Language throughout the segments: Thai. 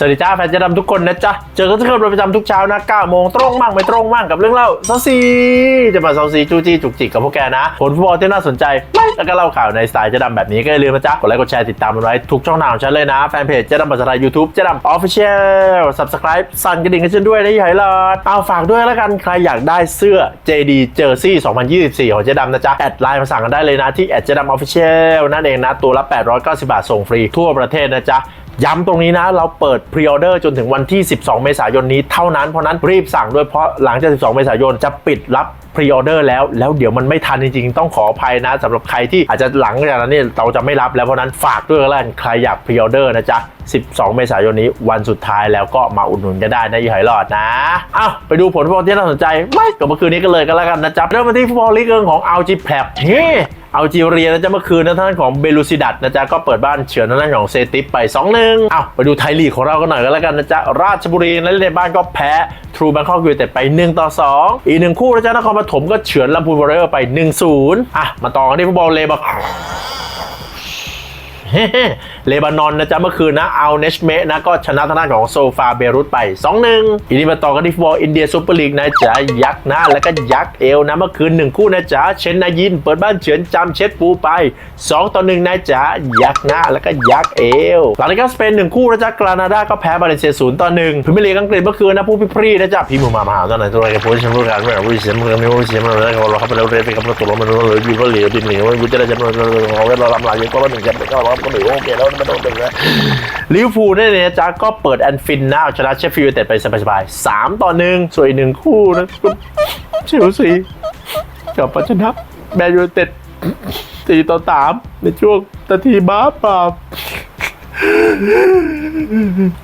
สวัสดีจ้าแฟนเจะดำทุกคนนะจ๊ะ เจอกันทุกคนเป็นประจำทุกเช้านะ9โมงตรงมั่งไม่ตรงมั่งกับเรื่องเล่าเซาซีจะมาเซาซีจู้จี้จุกจิกกับพวกแกนะ ผลฟุตบอลที่น่าสนใจไม่แล้วก็เล่าข่าวในสไตล์เจะดำแบบนี้ก็อย่าลืมนะจ๊ะ กดไลค์กดแชร์ติดตามมันไว้ทุกช่องทางของฉันเลยนะ แฟนเพจเจะดำภาษาไทยยูทูบเจะดำออฟฟิเชียล subscribe สั่นกระดิ่งให้ฉันด้วยนะยี่ห้อยหลอดเอาฝากด้วยแล้วกันใครอยากได้เสื้อ JD Jersey 2024 ของเจดำนะจ๊ะแอดไลน์มาสั่งกันได้เลยนะที่แอดเจดำออฟฟิเชียลนั่นเองนะตัวละ890บาทส่งฟรีทั่วประเทศนะจ๊ะ ย้ำตรงนี้นะ เราเปิดพรีออเดอร์จนถึงวันที่ 12 เมษายนนี้เท่านั้น เพราะนั้นรีบสั่งด้วยเพราะหลังจาก 12 เมษายนจะปิดรับพรีออเดอร์แล้ว แล้วเดี๋ยวมันไม่ทันจริงๆ ต้องขออภัยนะสำหรับใครที่อาจจะหลังจากนั้นเนี่ยเราจะไม่รับแล้วเพราะนั้นฝากด้วยกันแล้วกันใครอยากพรีออเดอร์นะจ๊ะ 12 เมษายนนี้วันสุดท้ายแล้วก็มาอุดหนุนกันได้นะยี่หอยหลอดนะอ้าวไปดูผลฟุตบอลที่น่าสนใจไม่กับเมื่อคืนนี้กันเลยกันแล้วกันนะจ๊ะเริ่มมาที่ฟุตบอลลีกเอิงของอัลจีแพลบเฮ้เอาจีเรียนะจ๊ะเมื่อคืนนะท่านของเบลูซิดัตนะจ๊ะก็เปิดบ้านเฉือนทางด้านของเซติปไป 2-1อ้าไปดูไทยลีกของเรากันหน่อยก็แล้วกันนะจ๊ะราชบุรีนะเล่นในบ้านก็แพ้ทรูแบงคอกยูเต็ดไป 1 ต่อ 2 อีกหนึ่งคู่นะจ๊ะนครปฐมก็เฉือนลำพูนวอร์เรอร์ไป 1-0อะมาต่อกันที่ฟุตบอลเลบา เลบานอนนะจ๊ะเมื่อคืนนะเอาเนชเมะนะก็ชนะทางด้านของโซฟาเบรุตไป 2-1อีนี้มาต่อกันที่ฟุตบอลอินเดียซูเปอร์ลีกนะจ๊ะยักษ์หน้าแล้วก็ยักษ์เอวนะเมื่อคืนหนึ่งคู่นะจ๊ะเชนนายิน เปิดบ้านเฉือนจำเช็ดปูไป 2 ต่อ 1 นะจ๊ะยักษ์หน้าแล้วก็ยักษ์เอวหลังจากสเปนหนึ่งคู่นะจ๊ะกรานาดาก็แพ้บาเลเซียศูนย์ต่อหนึ่งพรีเมียร์ลีกอังกฤษเมื่อคืนนะผู้พิพรีนะจ๊ะพี่มูมามหาตอนไหนตัวอะไรกับผู้ชมรู้กันไม่รู้ผู้ชมรู้ไม่รู้ผู้ชมรู้แล้วเราเข้าไปเราเรียนไปกับตัวเราไม่รู้เลยอยู่ก็เหลียวดินเหลียววิจารณ์จำนวนเราเราลำลายเยอะก็ว่าหนึ่งจำก็เรก็หนึ่โอเคแล้วไม่ต้องเป็นแล้วลิเวอร์พูลเนี่ยนะจ๊ะก็เปิดแอนฟินนะเอาชนะเชฟฟิลด์ยูไนเต็ดไปสบายๆสามต่อหนึ่งส่วนอีกหนึ่งคู่นะเชลซีกับปัชนแมนยูเต็ดสี่ต่อสามในช่วงนาทีบ้าปราบ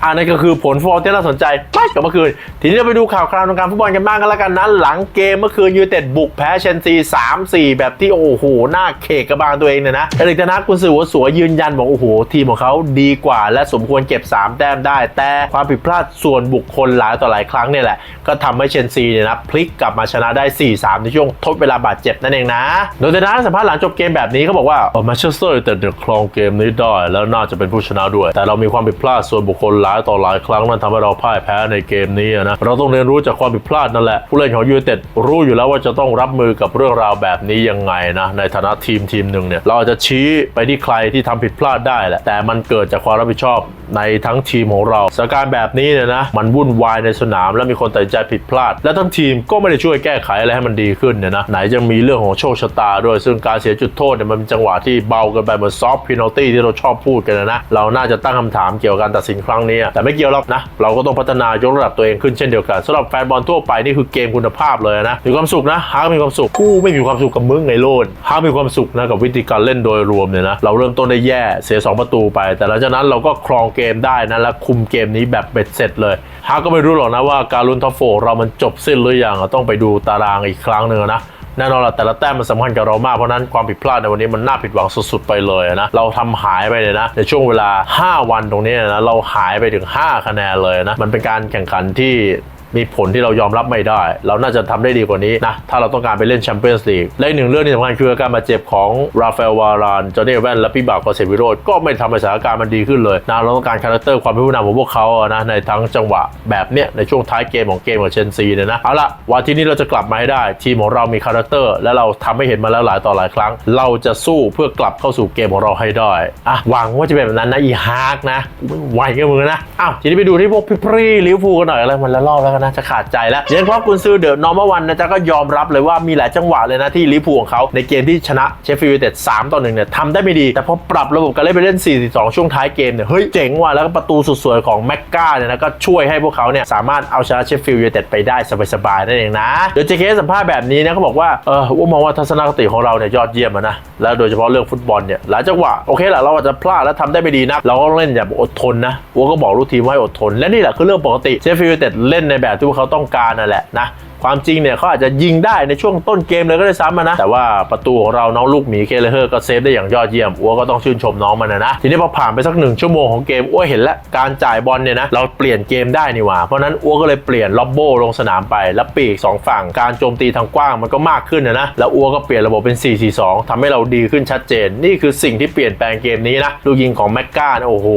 อันนั้ก็คือผลฟุตบอลที่น่าสนใจไม่กับเมื่อคืน ทีนี้เราไปดูข่าวคราวในการฟุตบอลกันบ้างกันแล้วกันนะหลังเกมเมื่อคืนยูเต็ดบุกแพ้เชนซี 3-4 แบบที่โอ้โหหน้าเคกกระบาลตัวเองเนี่ยนะเอริกนฮากกุนซือวสวยืนยันบอกโอ้โห ทีมของเขาดีกว่า และสมควรเก็บ 3 แต้มได้ แต่ความผิดพลาดส่วนบุคคลหลายต่อหลายครั้งเนี่ยแหละ ก็ทำให้เชนซีเนี่ยนะพลิกกลับมาชนะได้ 4-3 ในช่วงทดเวลาบาดเจ็บนั่นเองนะโดยเทนฮากสัมภาษณ์หลังจบเกมแบบนี้เขาบอกว่าแมนเชสเตอร์ยูไนเต็ดเนี่ยครองเกมนี้ได้แล้วน่าจะเป็นผู้ชนะด้วยแต่เรามีความผิดพลาดส่วนบุคคลหลายต่อหลายครั้งนั่นทำให้เราพ่ายแพ้ในเกมนี้นะเราต้องเรียนรู้จากความผิดพลาดนั่นแหละผู้เล่นของยูไนเต็ดรู้อยู่แล้วว่าจะต้องรับมือกับเรื่องราวแบบนี้ยังไงนะในฐานะทีมทีมหนึ่งเนี่ยเราอาจจะชี้ไปที่ใครที่ทำผิดพลาดได้แหละแต่มันเกิดจากความรับผิดชอบในทั้งทีมของเราสถานการณ์แบบนี้เนี่ยนะมันวุ่นวายในสนาม และมีคนตัดใจผิดพลาด และทั้งทีมก็ไม่ได้ช่วยแก้ไขอะไรให้มันดีขึ้นเนี่ยนะไหนจะมีเรื่องของโชคชะตาด้วยซึ่งการเสียจุดโทษเนี่ยมันเป็นจังหวะที่เบาเกันไปเหมือนซอฟต์พินอลตี้ที่เราชอบพูดกันนะเราน่าจะตั้งคำถามเกี่ยวกับการตัดสินครั้งนี้ แต่ไม่เกี่ยวหรอกนะ เราก็ต้องพัฒนายกระดับตัวเองขึ้นเช่นเดียวกันสำหรับแฟนบอลทั่วไปนี่คือเกมคุณภาพเลยนะมีความสุขนะฮาร์มีความสุขกูไม่มีความสุขกับมึงไงโลนฮาร์มีความสุขนะกับวิธีการเล่นโดยรวมเนี่ยนะเราเริ่มต้นได้แย่เสีย 2 ประตูไป แต่หลังจากนั้นเราก็ครองเกมได้นะและคุมเกมนี้แบบเบ็ดเสร็จเลยฮาร์ก็ไม่รู้หรอกนะว่าการลุ้นท็อปโฟเรามันจบสิ้นหรือยังต้องไปดูตารางอีกครั้งหนึ่งนะ แน่นอนละแต่ละแต้มมันสำคัญกับเรามากเพราะนั้นความผิดพลาดในวันนี้มันน่าผิดหวังสุดๆไปเลยนะเราทำหายไปเลยนะ ในช่วงเวลา 5 วันตรงนี้นะเราหายไปถึง 5 คะแนนเลยนะมันเป็นการแข่งขันที่ มีผลที่เรายอมรับไม่ได้ เราน่าจะทำได้ดีกว่านี้นะ ถ้าเราต้องการไปเล่นแชมเปี้ยนส์ลีกและอีกหนึ่งเรื่องที่สำคัญคืออาการบาดเจ็บของราฟาเอลวารานจอห์นนี่แวนและพี่บาวกอเซวิโรดก็ไม่ทำให้สถานการณ์มันดีขึ้นเลยนะเราต้องการคาแรคเตอร์ความเป็นผู้นำของพวกเขาอะนะในทั้งจังหวะแบบเนี้ยในช่วงท้ายเกมของเกมกับเชนซีเนี่ยนะเอาละวันที่นี้เราจะกลับมาให้ได้ ทีมของเรามีคาแรคเตอร์ และเราทำให้เห็นมาแล้วหลายต่อหลายครั้ง เราจะสู้เพื่อกลับเข้าสู่เกมของเราให้ได้อะหวังว่าจะเป็นแบบนั้นนะอีฮาร์กนะไหวกับมือนะอ้าวทีนี้ไปดูที่พวกพี่พรีลิเวอร์พูลกันหน่อยแล้วมันละรอบแล้วกันนะจะขาดใจแล้วเจนครอปกุนซือเดอะนอร์มวันนะจ๊ะก็ยอมรับเลยว่ามีหลายจังหวะเลยนะที่ลิเวอร์พูของเขาในเกมที่ชนะเชฟฟิลด์ยูไนเต็ด3ต่อ1เนี่ยทำได้ไม่ดี แต่พอปรับระบบการเล่นไปเล่น 4-2 ช่วงท้ายเกมเนี่ยเฮ้ยเจ๋งว่ะแล้วก็ประตูสุดสวยของแม็กกาเนี่ยนะก็ช่วยให้พวกเขาเนี่ยสามารถเอาชนะเชฟฟิลด์ยูไนเต็ดไปได้สบายๆนั่นเองนะโดยเจเคสัมภาษณ์แบบนี้นะเขาบอกว่าเออว่ามองว่าทัศนคติของเราเนี่ยยอดเยี่ยมนะแล้วโดยเฉพาะเรื่องฟุตบอลเนี่ยหลายจังหวะโอเคแหละเราอาจจะพลาดแล้วทำได้ไม่ดีนักเราก็เล่นแบบอดทนนะวัวก็บอกลูกทีมว่าให้อดทน และนี่แหละคือเรื่องปกติเชฟฟิลด์ยูไนเต็ดเล่นในแบบที่พวกเขาต้องการนั่นแหละนะ ความจริงเนี่ยเขาอาจจะยิงได้ในช่วงต้นเกมเลยก็ได้ซ้ำอะนะ แต่ว่าประตูของเราน้องลูกหมีเคเลเฮอร์ก็เซฟได้อย่างยอดเยี่ยมอัวก็ต้องชื่นชมน้องมันนะนะทีนี้พอผ่านไปสักหนึ่งชั่วโมงของเกมอัวเห็นแล้วการจ่ายบอลเนี่ยนะเราเปลี่ยนเกมได้นี่หว่าเพราะนั้นอัวก็เลยเปลี่ยนล็อบโบลงสนามไปแล้วปีกสองฝั่งการโจมตีทางกว้างมันก็มากขึ้นนะนะแล้วอัวก็เปลี่ยนระบบเป็น 4-4-2ทำให้เราดีขึ้นชัดเจน นี่คือสิ่งที่เปลี่ยนแปลงเกมนี้นะลูกยิงของแม็กกาโอ้โห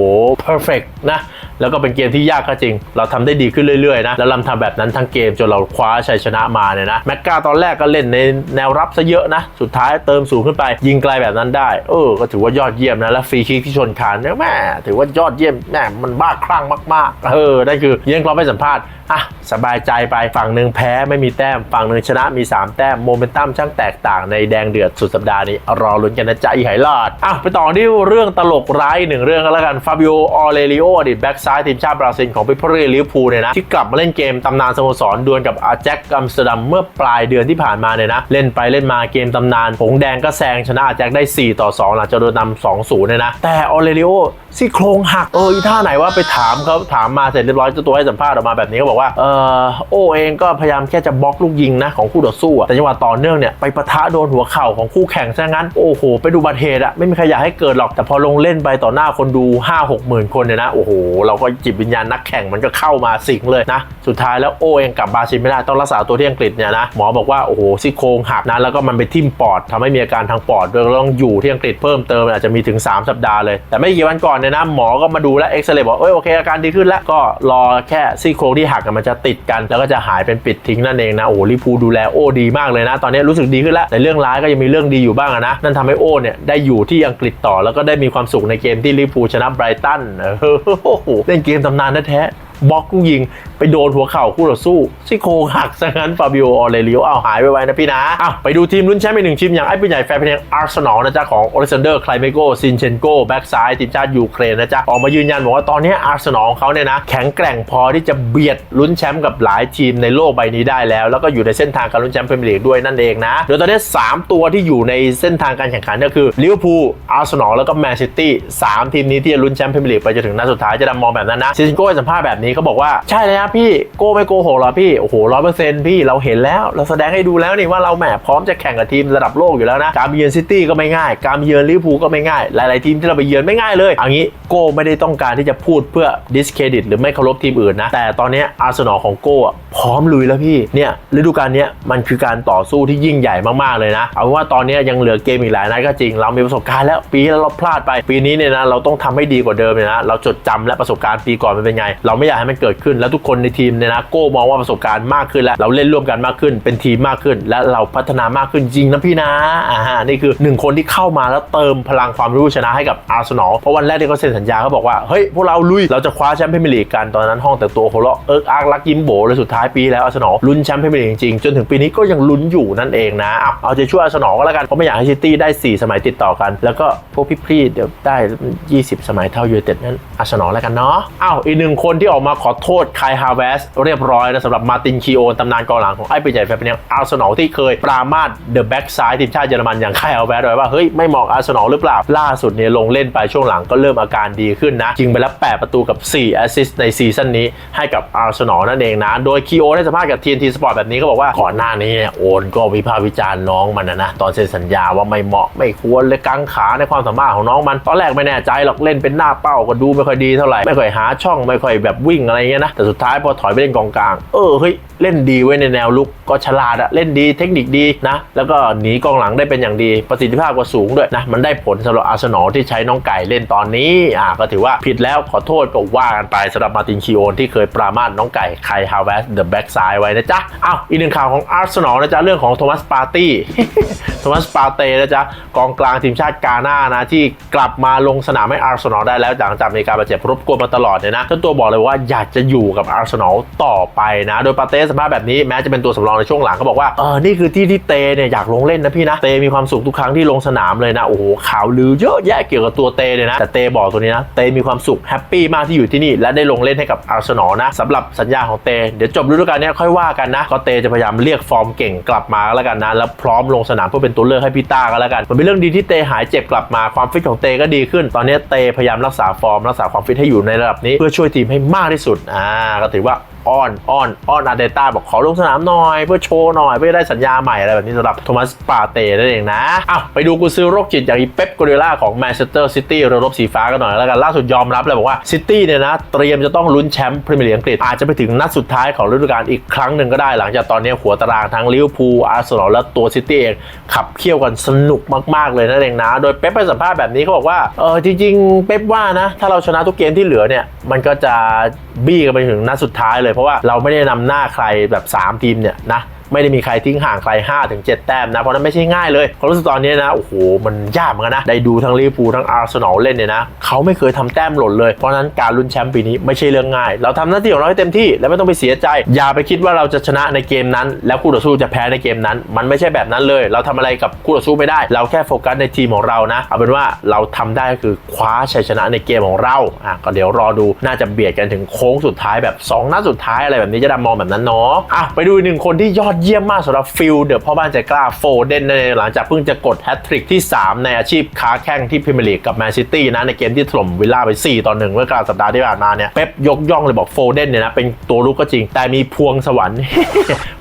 perfect นะแล้วก็เป็นเกมที่ยากก็จริง เราทำได้ดีขึ้นเรื่อยๆนะแล้วเราทำแบบนั้นทั้งเกมจนเราคว้าชัยชนะมาเนี่ยนะแม็กกาตอนแรกก็เล่นในแนวรับซะเยอะนะ สุดท้ายเติมสูงขึ้นไป ยิงไกลแบบนั้นได้ เออ ก็ถือว่ายอดเยี่ยมนะ และฟรีคิกที่ชนคานเนี่ยแม่ถือว่ายอดเยี่ยมแม่มันบ้าคลั่งมากๆ เออนั่นคือเยี่ยงครอปให้สัมภาษณ์ อะสบายใจไปฝั่งหนึ่งแพ้ไม่มีแต้ม ฝั่งหนึ่งชนะมี 3 แต้มโมเมนตัมช่างแตกต่างในแดงเดือดสุดสัปดาห์นี้รอลุ้นกันนะจ๊ะอีไหลอดอะไปต่อที่เรื่องตลกร้ายหนึ่งเรื่องก็แล้วกันฟาบิโอออเรลิโออดีตแบ็กซ้ายทีมชาติบราซิลของพิพรีลิเวอร์พูลเนี่ยนะที่กลับมาเล่นเกมตำนานสโมสรดวลกับอาแจ็คอัมสเตอร์ดัมเมื่อปลายเดือนที่ผ่านมาเนี่ยนะเล่นไปเล่นมาเกมตำนานผงแดงก็แซงชนะอาแจ็คได้ 4 ต่อ 2 หลังจากโดนนำ2-0เนี่ยนะแต่ออเรลิโอซี่โครงหักเอออีท่าไหนว่าไปถามเขาถามมาเสร็จเรียบร้อยเจ้าตัวให้สัมภาษณ์ออกมาแบบนี้ก็บอกว่าเออโอเองก็พยายามแค่จะบล็อกลูกยิงนะของคู่ต่อสู้อะแต่จังหวะต่อเนื่องเนี่ยไปปะทะโดนหัวเข่าของคู่แข่งซะงั้นโอ้โหไปดูบัตเหตุอะไม่มีใครอยากให้เกิดหรอกแต่พอลงเล่นไปต่อหน้าคนดู 5 6หมื่นคนเนี่ยนะโอ้โหเราก็จิตวิญญาณนักแข่งมันก็เข้ามาสิงเลยนะสุดท้ายแล้วโอเองกลับบราซิลไม่ได้ต้องรักษาตัวที่อังกฤษเนี่ยนะหมอบอกว่าโอ้โหซี่โครงหักนะแล้วก็มันไปทิ่มปอดทำให้มีอาการทางปอดด้วยต้องอยู่ที่อังกฤษเพิ่มเติมอาจจะมีถึง 3 สัปดาห์เลยแต่ไม่กี่วันก่อนเนี่ยนะหมอก็มาดูแลเอ็กซเรย์บอกเอ้ยโอเคอาการดีขึ้นแล้วก็รอแค่ซี่โครงที่หักมันจะติดกันแล้วก็จะหายเป็นปิดทิ้งนั่นเองนะโอ้ลิพูดูแลโอ้ดีมากเลยนะ ตอนนี้รู้สึกดีขึ้นแล้วแต่เรื่องร้ายก็ยังมีเรื่องดีอยู่บ้างนะนั่นทำให้โอ้เนี่ยได้อยู่ที่อังกฤษต่อแล้วก็ได้มีความสุขในเกมที่ลิพูชนะไบรตันเออโอ้โหเล่นเกมตำนานแท้ บล็อกลูกยิง ไปโดนหัวเข่าคู่ต่อสู้ซี่โครงหักซะงั้นฟาบิโอออเรลิโอเอาหายไปไว้นะพี่นะอ้าวไปดูทีมลุ้นแชมป์อีกหนึ่งทีมอย่างไอ้ปืนใหญ่แฟร์เพลงอาร์เซนอลนะจ๊ะของโอเลซานเดอร์คลายเมโกซินเชนโกแบ็กซ้ายทีมชาติยูเครนนะจ๊ะออกมายืนยันบอกว่าตอนนี้อาร์เซนอลของเขาเนี่ยนะแข็งแกร่งพอที่จะเบียดลุ้นแชมป์กับหลายทีมในโลกใบนี้ได้แล้ว แล้วก็อยู่ในเส้นทางการลุ้นแชมป์พรีเมียร์ลีกด้วยนั่นเองนะโดยตอนนี้สามตัวที่อยู่ในเส้นทางการแข่งขันก็คือลิเวอร์พูลอาร์เซนอลแล้วก็แมนซิตี้สามทีมนี้ที่จะลุ้นแชมป์พรีเมียร์ลีกไปจนถึงนัดสุดท้ายจะดำมองแบบนั้นนะซินเชนโกให้สัมภาษณ์แบบนี้เขาบอกว่าใช่เลยนะพี่โก้ไม่โกหกหรอพี่โอ้โหร้อยเปอร์เซ็นต์พี่เราเห็นแล้ว เราแสดงให้ดูแล้วนี่ว่าเราแหมพร้อมจะแข่งกับทีมระดับโลกอยู่แล้วนะการเยือนซิตี้ก็ไม่ง่าย การเยือนลิเวอร์พูลก็ไม่ง่าย หลาย ๆ ทีมที่เราไปเยือนไม่ง่ายเลยเอันนี้โก้ไม่ได้ต้องการที่จะพูดเพื่อดิสเครดิตหรือไม่เคารพทีมอื่นนะแต่ตอนนี้อาร์เซนอลของโก้อะพร้อมลุยแล้วพี่เนี่ยฤดูกาลนี้มันคือการต่อสู้ที่ยิ่งใหญ่มาก ๆ เลยนะ เอาว่าตอนนี้ยังเหลือเกมอีกหลายนัดก็จริง เรามีประสบการณ์แล้วปีที่แล้วเราพลาดไปปีนี้เนี่ยนะเราต้องทำให้ดีกว่าเดิมเลยนะเราจดจำและประสบการณ์ปีก่อนมันเป็นไง เราไม่อยากให้มันเกิดขึ้น แล้วทุกคนในทีมเนี่ยนะโก้มองว่าประสบการณ์มากขึ้นแล้วเราเล่นร่วมกันมากขึ้น เป็นทีมมากขึ้น และเราพัฒนามากขึ้นจริงนะพี่นะอ่าฮะนี่คือหนึ่งคนที่เข้ามาแล้วเติมพลังความรู้ชนะให้กับอาร์เซนอลเพราะวันแรกที่เขาเซ็นสัญญาเขาบอกว่าเฮ้ยพวกเราลุยเราจะคว้าแชมป์พรีเมียร์ลีกกันตอนนั้นห้องแต่ตัวโหเราะเอิกอาร์กรักยิ้มโบเลยสุดท้ายปีแล้วอาร์เซนอลลุ้นแชมป์พรีเมียร์ลีกจริงจนถึงปีนี้ก็ยังลุ้นอยู่นั่นเองนะเอาเอาใจช่วยอาร์เซนอลก็แล้วกันเพราะไม่อยากให้ซิตี้ได้ 4 สมัยติดต่อกัน แล้วก็พวกพี่ๆเดี๋ยวได้ 20 สมัยเท่ายูไนเต็ดนั้นอาร์เซนอลแล้วกันเนาะอ้าวอีกหนึ่งคนที่ออกมาขอโทษคายฮาเวสเรียบร้อยนะสำหรับมาตินคีโอนตำนานกองหลังของไอ้ปีใหญ่แฟนเพลงอาร์เซนอลที่เคยปรามาสเดอะแบ็กซ้ายทีมชาติเยอรมันอย่างคายฮาเวสไว้ว่าเฮ้ยไม่เหมาะอาร์เซนอลหรือเปล่า ล่าสุดเนี่ยลงเล่นไปช่วงหลังก็เริ่มอาการดีขึ้นนะยิงไปแล้ว 8 ประตูกับ 4 แอสซิสต์ในซีซั่นนี้ให้กับอาร์เซนอลนั่นเองนะ โดยคีโอได้สัมภาษณ์กับ TNT Sport แบบนี้ก็บอกว่าก่อนหน้านี้เนี่ยโอนก็วิพากษ์วิจารณ์น้องมันนะนะตอนเซ็นสัญญาว่าไม่เหมาะไม่ควรเลยกังขาในความสามารถของน้องมันตอนแรกไม่แน่ใจหรอกเล่นเป็นหน้าเป้าก็ดูไม่ค่อยดีเท่าไหร่ไม่ค่อยหาช่องไม่ค่อยแบบวิ่งอะไรเงี้ยนะแต่สุดท้ายพอถอยไปเล่นกองกลาง เออเฮ้ยเล่นดีไว้ในแนวลุกก็ฉลาดอะเล่นดีเทคนิคดีนะ แล้วก็หนีกองหลังได้เป็นอย่างดีประสิทธิภาพก็สูงด้วยนะ มันได้ผลสำหรับอาร์เซนอลที่ใช้น้องไก่เล่นตอนนี้อ่าก็ถือว่าผิดแล้วขอโทษก็ว่ากันไปสำหรับมาตินคิโอนที่เคยปรามาสน้องไก่ไคฮาวเวสเดอะแบ็กซ้ายไว้นะจ๊ะอ้าวอีกหนึ่งข่าวของอาร์เซนอลนะจ๊ะเรื่องของโทมัสปาร์ตี้โทมัสปาเต้นะจ๊ะกองกลางทีมชาติกาหน้านะที่กลับมาลงสนามให้อาร์เซนอลได้แล้วหลังจากมีการบาดเจ็บรบกวนมาตลอดเนี่ยนะเจ้าตัวบอกเลยว่าอยากจะอยู่กับอาร์เซนอลต่อไปนะ โดยปาเต้สภาพแบบนี้แม้จะเป็นตัวสำรองในช่วงหลังเขาบอกว่าเออนี่คือที่ที่เตเนี่ยอยากลงเล่นนะพี่นะเตมีความสุขทุกครั้งที่ลงสนามเลยนะโอ้โหข่าวลือเยอะแยะเกี่ยวกับตัวเตเลยนะแต่เตบอกตัวนี้นะเตมีความสุขแฮปปี้มากที่อยู่ที่นี่และได้ลงเล่นให้กับอาร์เซนอลนะสำหรับสัญญาของเตเดี๋ยวจบฤดูกาลนี้ค่อยว่ากันนะก็เตจะพยายามเรียกฟอร์มเก่งกลับมาแล้วกันนะแล้วพร้อมลงสนามเพื่อเป็นตัวเลือกให้พี่ต้าก็แล้วกันมันเป็นเรื่องดีที่เตหายเจ็บกลับมาความฟิตของเตก็ดีขึ้น ตอนนี้เตพยายามรักษาฟอร์มรักษาความฟิตให้อยู่ในระดับนี้เพื่อช่วยทีมให้มากที่สุดอ่าก็ถือว่า อ้อนอ้อนอ้อนอาร์เตต้าบอกขอลงสนามหน่อย เพื่อโชว์หน่อย เพื่อได้สัญญาใหม่อะไรแบบนี้สำหรับโทมัสปาเต้นั่นเองนะอ้าวไปดูกุซื้อโรคจิตอย่างอีเป๊ปกัวเดล่าของแมนเชสเตอร์ซิตี้เรือรบสีฟ้ากันหน่อยแล้วกันล่าสุดยอมรับเลยบอกว่าซิตี้เนี่ยนะเตรียมจะต้องลุ้นแชมป์พรีเมียร์ลีกอังกฤษอาจจะไปถึงนัดสุดท้ายของฤดูกาลอีกครั้งหนึ่งก็ได้หลังจากตอนนี้หัวตารางทั้งลิเวอร์พูลอาร์เซนอลและตัวซิตี้เองขับเคี่ยวกันสนุกมากๆเลยนั่นเองนะ โดยเป๊ปไปสัมภาษณ์แบบนี้เขาบอกว่าเออจริงๆ เป๊ปว่านะถ้าเราชนะทุกเกมที่เหลือเนี่ยมันก็จะ บี้กันไปถึงนัดสุดท้ายเลยเพราะว่าเราไม่ได้นำหน้าใครแบบสามทีมเนี่ยนะ ไม่ได้มีใครทิ้งห่างใคร5ถึง7แต้มนะ เพราะนั้นไม่ใช่ง่ายเลยความรู้สึกตอนนี้นะ โอ้โห มันยากเหมือนกันนะ ได้ดูทั้งลิเวอร์พูลทั้งอาร์เซนอลเล่นเนี่ยนะ เขาไม่เคยทำแต้มหล่นเลย เพราะนั้นการลุ้นแชมป์ปีนี้ไม่ใช่เรื่องง่าย เราทำหน้าที่ของเราให้เต็มที่และไม่ต้องไปเสียใจ อย่าไปคิดว่าเราจะชนะในเกมนั้น แล้วคู่ต่อสู้จะแพ้ในเกมนั้น มันไม่ใช่แบบนั้นเลย เราทำอะไรกับคู่ต่อสู้ไม่ได้ เราแค่โฟกัสในทีมของเรานะ เอาเป็นว่าเราทำได้ก็คือคว้าชัยชนะในเกมของเรา อะก็เดี๋ยวรอดู น่าจะเบียดกันถึงโค้งสุดท้ายแบบสองนัดสุดท้ายอะไรแบบนี้จะดมองแบบนั้นเนาะ อะไปดูอีกหนึ่งคนที่ยอดเยี่ยมมากสำหรับฟิลเดอะพ่อบ้านใจกล้าโฟเดนในหลังจากเพิ่งจะกดแฮตทริกที่ 3 ในอาชีพค้าแข่งที่พรีเมียร์ลีกกับแมนซิตี้นะในเกมที่ถล่มวิลล่าไป 4 ต่อ1เมื่อกลางสัปดาห์ที่ผ่านมาเนี่ยเป๊ปยกย่องเลยบอกโฟเดนเนี่ยนะเป็นตัวลุกก็จริง แต่มีพวงสวรรค์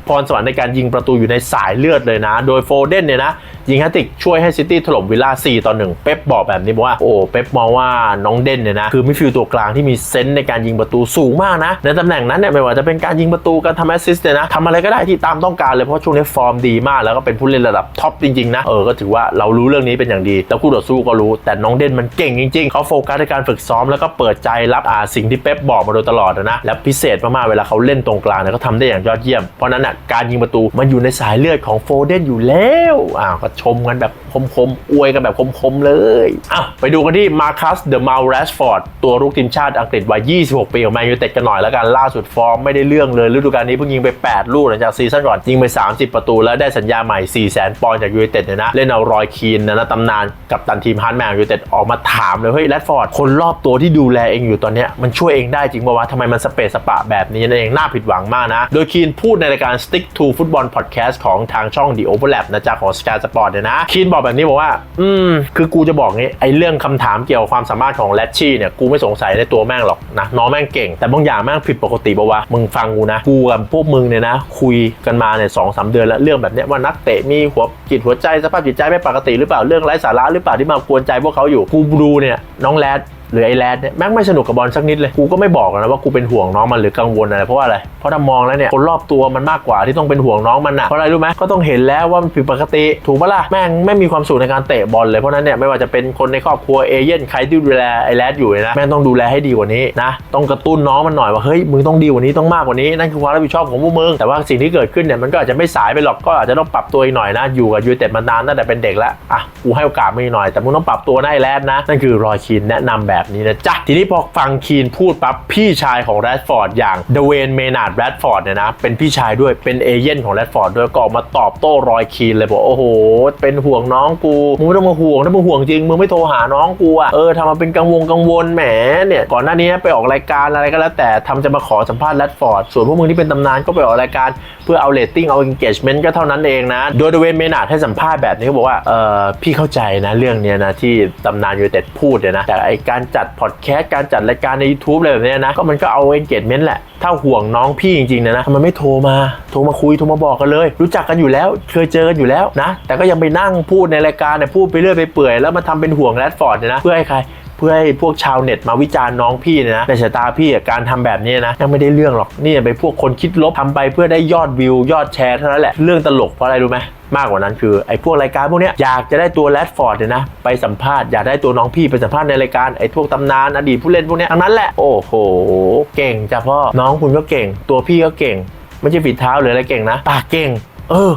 พรสวรรค์ในการยิงประตูอยู่ในสายเลือดเลยนะ โดยโฟเดนเนี่ยนะ ยิงแฮตติกช่วยให้ซิตี้ถล่มวิลล่า4ต่อ1เป๊ปบอกแบบนี้บอกว่า โอ้เป๊ปมองว่าน้องเดนเนี่ยนะ คือมิฟิลตัวกลางที่มีเซนส์ในการยิงประตูสูงมากนะ ในตำแหน่งนั้นเนี่ยไม่ว่าจะเป็นการยิงประตูการทำแอสซิสต์เนี่ยนะทำอะไรก็ได้ที่ตามต้องการเลยเพราะช่วงนี้ฟอร์มดีมากแล้วก็เป็นผู้เล่นระดับท็อปจริงๆนะเออก็ถือว่าเรารู้เรื่องนี้เป็นอย่างดีแล้วคู่ต่อสู้ก็รู้ แต่น้องเดนมันเก่งจริงๆเขาโฟกัสในการฝึกซ้อมแล้วก็เปิดใจรับอ่าสิ่งที่เป๊ปบอกมาโดยตลอดนะและพิเศษมากๆเวลาเขาเล่นตรงกลางเนี่ยเขาทำได้อย่างยอดเยี่ยมเพราะนั้นอะการยิงประตูมันอยู่ในสายเลือดของโฟเดนอยู่แล้วอ้าวก็ชมกันแบบคมๆ อวยกันแบบคมๆ เลยอ้าวไปดูกันที่มาคัสเดอะมาลแรชฟอร์ดตัวรุกทีมชาติอังกฤษวัย 26 ปีของแมนยูเต็ดกันหน่อยแล้วกัน ล่าสุดฟอร์มไม่ได้เรื่องเลยฤดูกาลนี้เพิ่งยิงไป 8 ลูกหลังจากซีซั่นก่อนยิงไป 30 ประตู แล้วได้สัญญาใหม่ 4 0 0 0 0 0ปอนด์จากยูไนเต็ดเนี่ยนะ เล่นเอารอยคีนนะตำนานกับตันทีมฮาร์ดแมนยูเต็ดออกมาถามเลยเฮ้ยแรดฟอร์ดคนรอบตัวที่ดูแลเองอยู่ตอนนี้มันช่วยเองได้จริงป่าวะทำไมมันสเปซสปะแบบนี้นั่นเองน่าผิดหวังมากนะ โดยคีนพูดในรายการ Stick to Football Podcast ของทางช่อง The Overlap นะจ๊ะของ Sky Sport เนี่ยนะคีนบอกแบบนี้บอกว่า อืม คือกูจะบอกงี้ไอ้เรื่องคำถามเกี่ยวกับความสามารถของแรชชี่เนี่ยกูไม่สงสัยในตัวแม่งหรอกนะน้องแม่งเก่ง แต่บางอย่างแม่งผิดปกติป่าวะมึงฟังกูนะกูกับพวกมึงเนี่ยนะ คุยกันมาเนี่ยสองสามเดือนแล้วเรื่องแบบเนี้ยว่านักเตะมีหัวจิตหัวใจสภาพจิตใจไม่ปกติหรือเปล่าเรื่องไร้สาระหรือเปล่าที่มากวนใจพวกเขาอยู่กูดูเนี่ยน้องแรด หรือไอ้แรดเนี่ยแม่งไม่สนุกกับบอลสักนิดเลยกูก็ไม่บอกนะว่ากูเป็นห่วงน้องมันหรือกังวลอะไรเพราะว่าอะไรเพราะถ้ามองแล้วเนี่ยคนรอบตัวมันมากกว่าที่ต้องเป็นห่วงน้องมันนะเพราะอะไรรู้ไหมก็ต้องเห็นแล้วว่ามันผิดปกติ ถูกปะล่ะแม่งไม่มีความสุขในการเตะบอลเลยเพราะนั้นเนี่ยไม่ว่าจะเป็นคนในครอบครัวเอเย่นใครที่ดูแลไอ้แรดอยู่นะแม่งต้องดูแลให้ดีกว่านี้นะต้องกระตุ้นน้องมันหน่อยว่าเฮ้ยมึงต้องดีกว่านี้ต้องมากกว่านี้นั่นคือความรับผิดชอบของพวกมึงแต่ว่าสิ่งที่เกิดขึ้นเนี่ยมันก็อาจจะไม่สายไปหรอกก็อาจจะต้องปรับตัวอีกหน่อยนะอยู่กับยูเต็ดมานานตั้งแต่เป็นเด็กแล้วอะกูให้โอกาสมึงหน่อยแต่มึงต้องปรับตัวนไอแรดนะนั่นคือรอยคีนแนะนำแบบนี้นะจ๊ะ ทีนี้พอฟังคีนพูดปั๊บพี่ชายของแรดฟอร์ดอย่างเดเวนเมนาร์ดแรดฟอร์ดเนี่ยนะ เป็นพี่ชายด้วยเป็นเอเย่นของแรดฟอร์ดด้วยก็ออกมาตอบโต้รอยคีนเลยบอกโอ้โห เป็นห่วงน้องกูมึงไม่ต้องมาห่วงถ้ามึงห่วงจริงมึงไม่โทรหาน้องกูอะเออทำมาเป็นกังวลกังวลแหมเนี่ยก่อนหน้านี้ไปออกรายการอะไรก็แล้วแต่ทำจะมาขอสัมภาษณ์แรดฟอร์ดส่วนพวกมึงที่เป็นตำนานก็ไปออกรายการเพื่อเอาเรตติ้งเอา engagement ก็เท่านั้นเองนะ โดยเดเวนเมนาร์ดให้สัมภาษณ์แบบนี้เขาบอกว่าเออพี่เข้าใจนะเรื่องเนี้ยนะที่ตำนานยูเต็ดพูดเนี่ยนะแต่ไอการจัดพอดแคสต์การจัดรายการใน YouTube อะไรแบบนี้นะ ก็มันก็เอาเอนเกจเมนต์แหละ ถ้าห่วงน้องพี่จริงๆนะนะทำไมไม่โทรมา โทรมาคุย โทรมาบอกกันเลย รู้จักกันอยู่แล้ว เคยเจอกันอยู่แล้วนะ แต่ก็ยังไปนั่งพูดในรายการเนี่ยพูดไปเรื่อยไปเปื่อยแล้วมาทำเป็นห่วงแรดฟอร์ดเนี่ยนะ เพื่อให้ใคร เพื่อให้พวกชาวเน็ตมาวิจารณ์น้องพี่นะในสายตาพี่การทำแบบนี้นะยังไม่ได้เรื่องหรอกนี่ไปพวกคนคิดลบทำไปเพื่อได้ยอดวิวยอดแชร์เท่านั้นแหละเรื่องตลกเพราะอะไรรู้ไหมมากกว่านั้นคือไอ้พวกรายการพวกนี้อยากจะได้ตัวแรดฟอร์ดเนี่ยนะไปสัมภาษณ์อยากได้ตัวน้องพี่ไปสัมภาษณ์ในรายการไอ้พวกตำนานอดีตผู้เล่นพวกนี้ทั้งนั้นแหละโอ้โหเก่งจ้ะพ่อน้องคุณก็เก่ง ตัวพี่ก็เก่ง ไม่ใช่ฝีเท้าหรืออะไรเก่งนะปากเก่ง เออ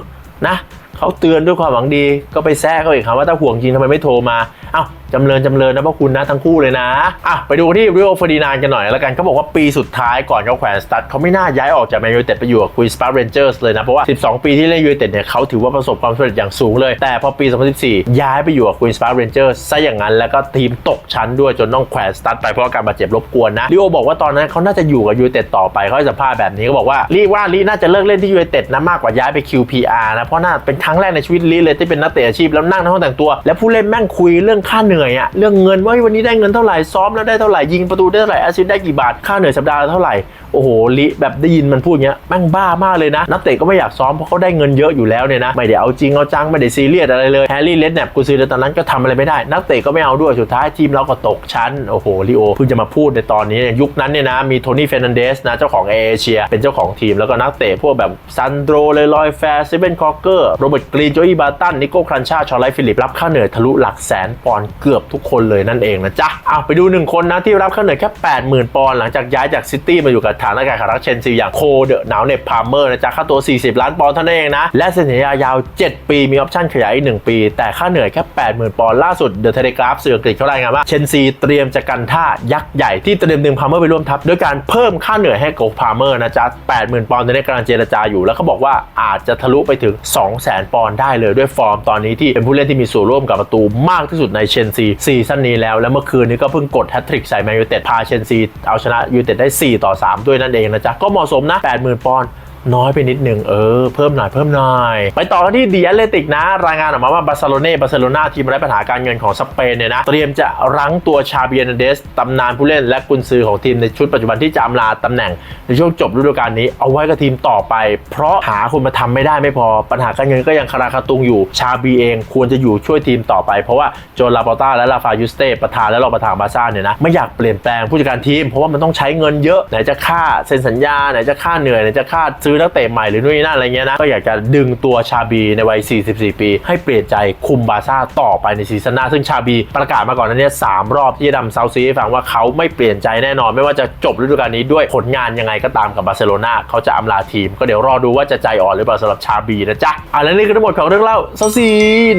นะเขาเตือนด้วยความหวังดีก็ไปแซะเขาอีกครับว่าถ้าห่วงจริงทำไมไม่โทรมา เอา้าจำเริญจำเริญนะพวกคุณนะทั้งคู่เลยนะอะไปดูที่ริโอฟอร์ดินานกันหน่อยแล้วกันเขาบอกว่าปีสุดท้ายก่อนเขาแขวนสตัดเขาไม่น่าย้ายออกจากแมนยูเต็ดไปอยู่กับควีนสปาร์เรนเจอร์สเลยนะ เพราะว่า 12 ปีที่เล่นยูเต็ดเนี่ยเขาถือว่าประสบความสำเร็จอย่างสูงเลย แต่พอปี 2014 ย้ายไปอยู่กับควีนสปาร์เรนเจอร์สซะอย่างนั้นแล้วก็ทีมตกชั้นด้วยจนต้องแขวนสตัดไปเพราะการบาดเจ็บรบกวนนะริโอบอกว่าตอนนั้นเขาน่าจะอยู่กับยูเต็ดต่อไปเขาให้สัมภาษณ์แบบนี้เขาบอกว่าลีว่าลีน่าจะเลิกเล่นที่ยูเต็ดนะมากกว่าย้ายไป QPR นะเพราะน่าเป็นครั้งแรกในชีวิตลีเลยที่เป็นนักเตะอาชีพแล้วนั่งในห้องแต่งตัว แล้วผู้เล่นแม่งคุยเรื่องรื่องค่าเหนื่อยอะเรื่องเงินว่าวันนี้ได้เงินเท่าไหร่ซ้อมแล้วได้เท่าไหร่ยิงประตูได้เท่าไหร่แอสซิสต์ได้กี่บาทค่าเหนื่อยสัปดาห์ละเท่าไหร่โอ้โหลิแบบได้ยินมันพูดเงี้ยแม่งบ้ามากเลยนะนักเตะก็ไม่อยากซ้อมเพราะเขาได้เงินเยอะอยู่แล้วเนี่ยนะไม่ได้เอาจริงเอาจังไม่ได้ซีเรียสอะไรเลยแฮร์รี่เลดแนปกูซื้อในตอนนั้นก็ทำอะไรไม่ได้ นักเตะก็ไม่เอาด้วยสุดท้ายทีมเราก็ตกชั้นโอ้โหลิโอเพิ่งจะมาพูดในตอนนี้ยุคนั้นเนี่ยนะมีโทนี่เฟรนันเดสนะเจ้าของเอเชีย เป็นเจ้าของทีมแล้วก็นักเตะพวกแบบซันโดรเลลอยแฟร์เซเว่นคอเกอร์โรเบิร์ตกรีนโจอีบาตันนิโก้ครันชาชอลไลฟิลิปรับค่าเหนื่อยทะลุหลักแสนปอนด์เกือบทุกคนเลยนั่นเองนะจ๊ะเอาไปดูหนึ่งคนนะที่รับค่าเหนื่อยแค่ 80,000 ปอนด์หลังจากย้ายจากซิตี้มาอยู่กับฐานอากาศขารักเชนซีอย่างโคเดอะหนาวเนปพาร์เมอร์นะจ๊ะค่าตัว 40 ล้านปอนด์เท่านั้นเองนะ และเซ็นสัญญายาว 7 ปีมีออปชั่นขยายอีก 1 ปี แต่ค่าเหนื่อยแค่ 80,000 ปอนด์ล่าสุดเดอะเทเลกราฟสื่ออังกฤษเขารายงานว่าเชนซีเตรียมจะกันท่ายักษ์ใหญ่ที่เตรียมดึงพาร์เมอร์ไปร่วมทัพด้วยการเพิ่มค่าเหนื่อยให้กับพาร์เมอร์นะจ๊ะ80,000 ปอนด์ตอนนี้กำลังเจรจาอยู่แล้วเขาบอกว่าอาจจะทะลุไปถึง 200,000 ปอนด์ได้เลยด้วยฟอร์มตอนนี้ที่เป็นผู้เล่นที่มีส่วนร่วมกับประตูมากที่สุดในเชนซีซีซั่นนี้แล้ว และเมื่อคืนนี้ก็เพิ่งกดแฮตทริกใส่แมนยูเต็ดพาเชนซีเอาชนะยูเต็ดได้ 4 ต่อ 3 ด้วยนั่นเองนะจ๊ะ ก็เหมาะสมนะ 80,000 ปอนด์ น้อยไปนิดหนึ่งเออเพิ่มหน่อยเพิ่มหน่อย ไปต่อกันที่ดีแอตเลติกนะ รายงานออกมาว่าบาร์เซโลเนาบาร์เซโลนาทีมไร้ปัญหาการเงินของสเปนเนี่ยนะเตรียมจะรั้งตัวชาเบียนเดสตำนานผู้เล่นและกุนซือของทีมในชุดปัจจุบันที่จะอำลาตำแหน่งในช่วงจบฤดูกาลนี้เอาไว้กับทีมต่อไป เพราะหาคนมาทำไม่ได้ไม่พอปัญหาการเงินก็ยังคาราคาตุงอยู่ชาบีเองควรจะอยู่ช่วยทีมต่อไป เพราะว่าโจลาปอต้าและลาฟายุสเต้ประธานและรองประธานบาซ่าเนี่ยนะไม่อยากเปลี่ยนแปลงผู้จัดการทีมเพราะว่ามันต้องใช้เงินเยอะไหนจะค่าเซ็นสัญญาไหนจะค่าเหนื่อยไหนจะค่าซื้อนักเตะใหม่หรือนู่นนี่นั่นอะไรเงี้ยนะก็อยากจะดึงตัวชาบีในวัย 44 ปี ให้เปลี่ยนใจคุมบาร์ซ่าต่อไปในซีซั่นหน้า ซึ่งชาบีประกาศมาก่อนนั้นเนี่ยสามรอบที่ดำเซาซีให้ฟังว่าเขาไม่เปลี่ยนใจแน่นอน ไม่ว่าจะจบฤดูกาลนี้ด้วยผลงานยังไงก็ตามกับบาร์เซโลนาเขาจะอำลาทีม ก็เดี๋ยวรอดูว่าจะใจอ่อนหรือเปล่าสำหรับชาบีนะจ๊ะอะและนี่คือทั้งหมดของเรื่องเล่าเซาซี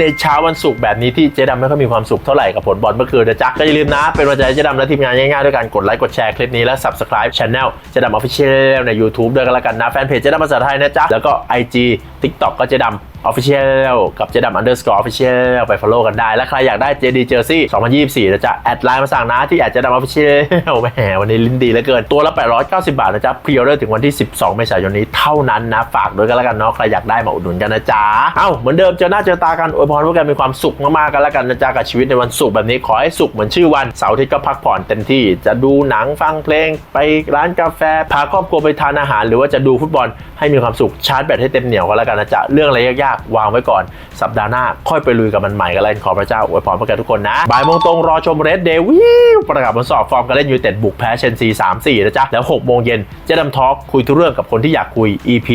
ในเช้าวันศุกร์แบบนี้ที่เจ๊ดำไม่ค่อยมีความสุขเท่าไหร่กับผลบอลเมื่อคืนนะจ๊ะก็อย่าลืมนะเป็นวันใจเจ๊ดำและทีมงานง่ายๆด้วยการกดไลค์กดแชร์คลิปนี้และ subscribe channel เจ๊ดำ official ใน YouTube ด้วยกันล้วกันนะแฟนเพจเจ๊ดำภาษาไทยนะจ๊ะ แล้วก็ IG TikTok ก็เจ๊ดำ Official กับเจดัม underscore official ไป follow กันได้ และใครอยากได้ JD Jersey 2024นะจ๊ะ แอดไลน์มาสั่งนะที่แอดเจดัม official แหมวันนี้ลิ้นดีเหลือเกิน ตัวละ 890 บาทนะจ๊ะพรีออเดอร์ถึงวันที่ 12 เมษายนนี้เท่านั้นนะ ฝากด้วยกันแล้วกันเนาะใครอยากได้มาอุดหนุนกันนะจ๊ะ เอ้าเหมือนเดิมเจอหน้าเจอตากันอวยพรว่ากันมีความสุขมากๆกันแล้วกันนะจ๊ะกับชีวิตในวันศุกร์แบบนี้ขอให้สุขเหมือนชื่อวันเสาร์ทิตย์ก็พักผ่อนเต็มที่ จะดูหนังฟังเพลงไปร้านกาแฟพาครอบครัวไปทานอาหาร หรือว่าจะดูฟุตบอลให้มีความสุขชาร์จแบตให้เต็มเหนียวกันแล้วกันนะจ๊ะเรื่องอะไรยากๆวางไว้ก่อนสัปดาห์หน้า ค่อยไปลุยกับมันใหม่กันแล้วกันขอพระเจ้าอวยพรพวกแกทุกคนนะบ่ายโมงตรงรอชมเรดเดวิลประกาศผลสอบฟอร์มการเล่นยูเต็ดบุกแพ้เชนซี3-4นะจ๊ะแล้ว6โมงเย็นเจะดำทอล์กคุยทุกเรื่องกับคนที่อยากคุย EP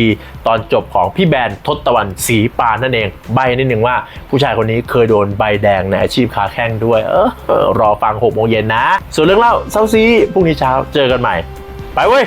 ตอนจบของพี่แบนทศตะวรรณศรีปานนั่นเองใบนิดหนึ่งว่าผู้ชายคนนี้เคยโดนใบแดงในอาชีพคาแข้งด้วยเออเออรอฟัง6โมงเย็นนะ ส่วนเรื่องเล่าเซาซีพรุ่งนี้เช้าเจอกันใหม่ ไปเว้ย